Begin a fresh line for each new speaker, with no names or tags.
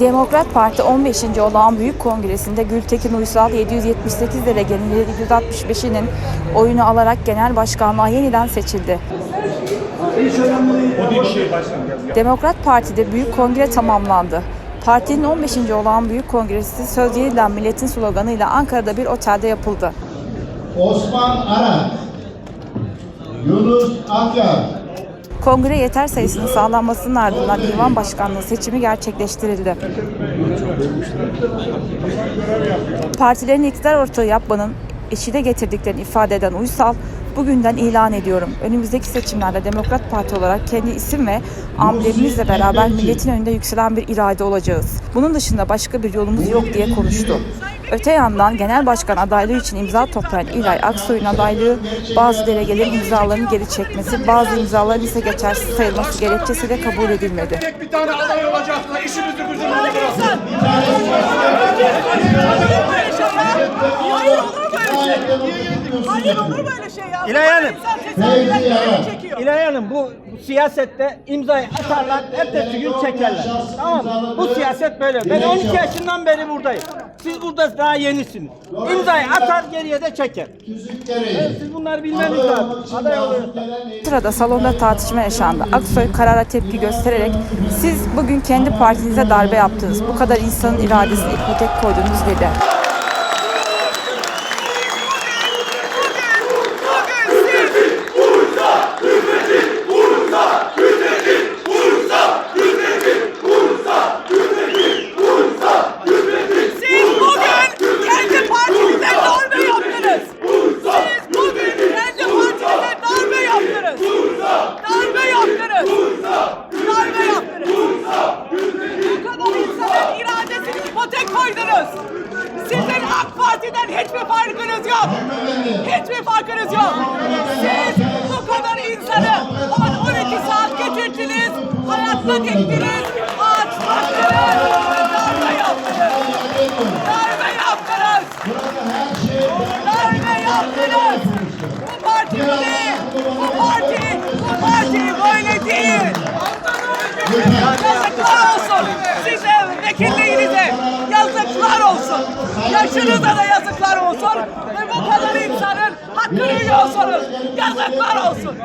Demokrat Parti 15. olağan büyük kongresinde Gültekin Uysal 778 delegenin 765'inin oyunu alarak genel başkanlığa yeniden seçildi. Demokrat Parti'de büyük kongre tamamlandı. Partinin 15. olağan büyük kongresi söz yeniden milletin sloganıyla Ankara'da bir otelde yapıldı.
Osman Arat, Yunus Akyar,
Kongre yeter sayısının sağlanmasının ardından divan başkanlığı seçimi gerçekleştirildi. Partilerin iktidar ortağı yapmanın eşide getirdiklerini ifade eden Uysal, bugünden ilan ediyorum. Önümüzdeki seçimlerde Demokrat Parti olarak kendi isim ve amblemimizle beraber milletin önünde yükselen bir irade olacağız. Bunun dışında başka bir yolumuz yok diye konuştu. Öte yandan genel başkan adaylığı için imza toplayan İlay Aksoy'un adaylığı bazı delegelerin imzalarını geri çekmesi, bazı imzaların ise geçersiz sayılması gerekçesiyle kabul edilmedi.
Tek bir tane aday olacak da işimizi gücümüzü bırakın.
Hayır olur böyle şey. Hayır olur böyle şey ya.
İlay Hanım.
Evet.
İlay bu, bu siyasette imzayı atarlar, ertesi gün çekerler. Tamam mı? Bu siyaset böyle. Ben 12 yaşından beri buradayım. Siz burada daha yenisiniz. İmzayı atar geriye de çeker.
Tüzükleri,
Siz bunları bilmeniz lazım. Aday oluyorsunuz.
Sırada salonda tartışma yaşandı. Aksoy karara tepki göstererek siz bugün kendi partinize darbe yaptınız. Bu kadar insanın iradesine ipotek koydunuz dedi.
Siz bugün kendi partinize darbe yaptınız. Siz bugün kendi partinize darbe yaptınız. Darbe yaptınız. Darbe yaptınız. Bu kadar insanın iradesini ipotek koydunuz. Sizin Parti'den hiçbir farkınız yok. Hiçbir farkınız yok. Siz bu kadar insanı 10-12 saat getirdiniz, hayatta diktiniz, Yaşınıza da yazıklar olsun. Ve bu kadar insanın hakkını yiyorsunuz. Yazıklar olsun.